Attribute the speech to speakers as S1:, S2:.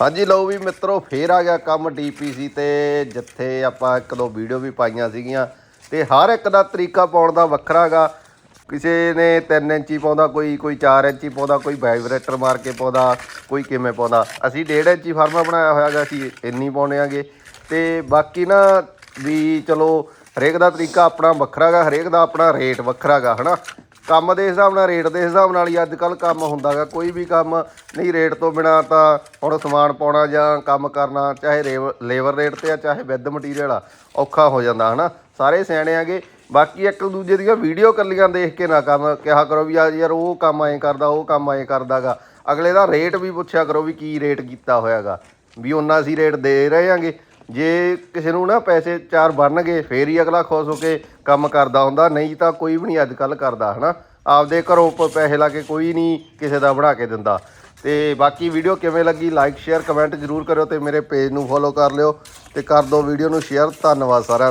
S1: ਹਾਂਜੀ, ਲਓ ਵੀ ਮਿੱਤਰੋ, ਫੇਰ ਆ ਗਿਆ ਕੰਮ ਡੀਪੀਸੀ ਤੇ, ਜਿੱਥੇ ਆਪਾਂ ਇੱਕ ਦੋ ਵੀਡੀਓ ਵੀ ਪਾਈਆਂ ਸੀਗੀਆਂ ਤੇ ਹਰ ਇੱਕ ਦਾ ਤਰੀਕਾ ਪਾਉਣ ਦਾ ਵੱਖਰਾਗਾ ਕਿਸੇ ਨੇ 3 ਇੰਚੀ ਪਾਉਂਦਾ, ਕੋਈ ਕੋਈ 4 ਇੰਚੀ ਪਾਉਂਦਾ, ਕੋਈ ਵਾਈਬ੍ਰੇਟਰ ਮਾਰ ਕੇ ਪਾਉਂਦਾ, ਕੋਈ ਕਿਵੇਂ ਪਾਉਂਦਾ। ਅਸੀਂ 1.5 ਇੰਚੀ ਫਾਰਮਾ ਬਣਾਇਆ ਹੋਇਆਗਾ ਅਸੀਂ ਇੰਨੀ ਪਾਉਣੇ ਆਗੇ। ਤੇ ਬਾਕੀ ਨਾ ਵੀ ਚਲੋ, ਹਰੇਕ ਦਾ ਤਰੀਕਾ ਆਪਣਾ ਵੱਖਰਾਗਾ ਹਰੇਕ ਦਾ ਆਪਣਾ ਰੇਟ ਵੱਖਰਾਗਾ ਹਨਾ? ਕੰਮ ਦੇ ਹਿਸਾਬ ਨਾਲ, ਰੇਟ ਦੇ ਹਿਸਾਬ ਨਾਲ ਹੀ ਅੱਜ ਕੱਲ ਕੰਮ ਹੁੰਦਾਗਾ। ਕੋਈ ਵੀ ਕੰਮ ਨਹੀਂ ਰੇਟ ਤੋਂ ਬਿਨਾ ਤਾਂ ਹੁਣ ਸਮਾਨ ਪਾਉਣਾ ਜਾਂ ਕੰਮ ਕਰਨਾ, ਚਾਹੇ ਲੇਬਰ ਰੇਟ ਤੇ ਆ, ਚਾਹੇ ਵਿਦ ਮਟੀਰੀਅਲ ਆ, ਔਖਾ ਹੋ ਜਾਂਦਾ, ਹਨਾ? ਸਾਰੇ ਸਿਆਣੇ ਆਗੇ। ਬਾਕੀ ਇੱਕ ਦੂਜੇ ਦੀਆਂ ਵੀਡੀਓ ਕੱਲੀਆਂ ਦੇਖ ਕੇ ਨਾ ਕੰਮ ਕਿਹਾ ਕਰੋ ਵੀ ਆ ਯਾਰ ਉਹ ਕੰਮ ਐਂ ਕਰਦਾ, ਉਹ ਕੰਮ ਐਂ ਕਰਦਾਗਾ। ਅਗਲੇ ਦਾ ਰੇਟ ਵੀ ਪੁੱਛਿਆ ਕਰੋ ਵੀ ਕੀ ਰੇਟ ਕੀਤਾ ਹੋਇਆਗਾ। ਵੀ ਉਹਨਾਂ ਅਸੀਂ ਰੇਟ ਦੇ ਰਹੇ ਆਂਗੇ। ਜੇ ਕਿਸੇ ਨੂੰ ਨਾ ਪੈਸੇ ਚਾਰ ਬਣਨਗੇ, ਫੇਰ ਹੀ ਅਗਲਾ ਖੁਸ਼ ਹੋ ਕੇ ਕੰਮ ਕਰਦਾ ਹੁੰਦਾ। ਨਹੀਂ ਤਾਂ ਕੋਈ ਵੀ ਨਹੀਂ ਅੱਜ ਕੱਲ ਕਰਦਾ, ਹਨਾ? ਆਪਦੇ ਘਰੋਂ ਪ- ਪੈਸੇ ਲਾ ਕੇ ਕੋਈ ਨਹੀਂ ਕਿਸੇ ਦਾ ਬਣਾ ਕੇ ਦਿੰਦਾ। ਤੇ ਬਾਕੀ ਵੀਡੀਓ ਕਿਵੇਂ ਲੱਗੀ ਲਾਈਕ ਸ਼ੇਅਰ ਕਮੈਂਟ ਜ਼ਰੂਰ ਕਰਿਓ ਤੇ ਮੇਰੇ ਪੇਜ ਨੂੰ ਫੋਲੋ ਕਰ ਲਿਓ ਤੇ ਕਰ ਦਿਓ ਵੀਡੀਓ ਨੂੰ ਸ਼ੇਅਰ ਧੰਨਵਾਦ ਸਾਰਿਆਂ ਦਾ।